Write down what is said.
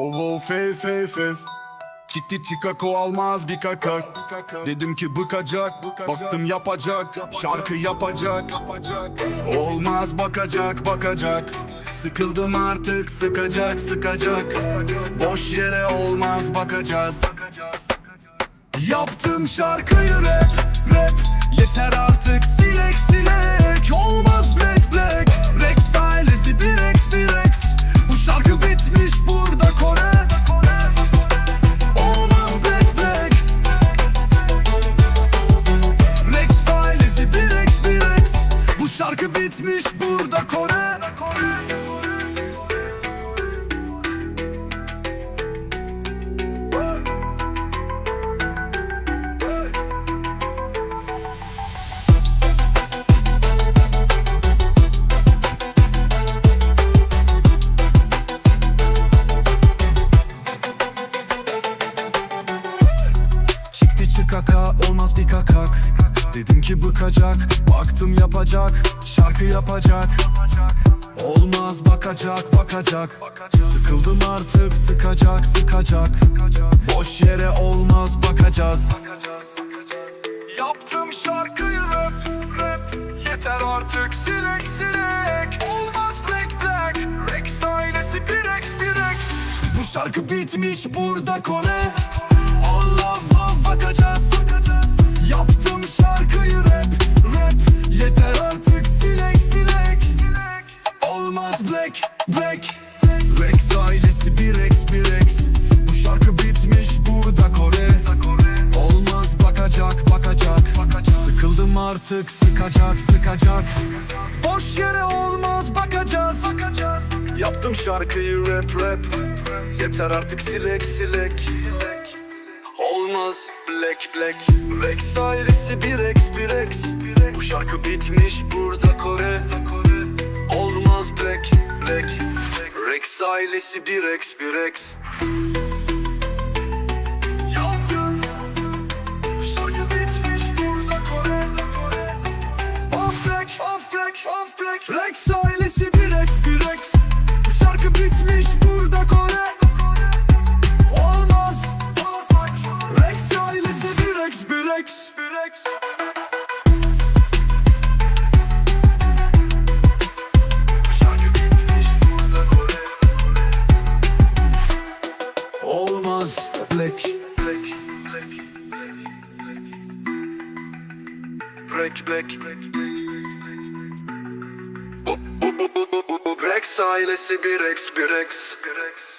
Oh oh fe fe fe. Çıktı çıkako almaz bir kakak. Dedim ki bıkacak. Baktım yapacak. Şarkı yapacak. Olmaz bakacak bakacak. Sıkıldım artık sıkacak sıkacak. Boş yere olmaz bakacağız. Yaptım şarkıyı rap rap şarkı bitmiş burada Kore. Çıkaka olmaz bir kakak Dedim ki bıkacak Baktım yapacak Şarkı yapacak. Olmaz bakacak bakacak. Sıkıldım artık sıkacak sıkacak. Boş yere olmaz bakacağız. Yaptım şarkıyı rap rap. Yeter artık silek silek Olmaz black black Rex ailesi bir Rex bir Rex Bu şarkı bitmiş burada Kore Allah bakacağız. Yaptım şarkıyı black black. Rex ailesi bir Rex bir Rex. Bu şarkı bitmiş burada Kore. Olmaz bakacak bakacak. Sıkıldım artık sıkacak sıkacak. Boş yere olmaz bakacağız. Yaptım şarkıyı rap rap. Yeter artık silek silek. Olmaz black black. Rex ailesi bir Rex bir Rex. Bu şarkı bitmiş burada Kore black Rex ailesi bir Rex bir Rex. Rex ailesi bir Rex bir Rex. Bu şarkı bitmiş burada Kore Olmaz. Rex ailesi bir Rex bir Rex bir Rex Black. Black Black. Black ailesi bir Rex bir Rex bir Rex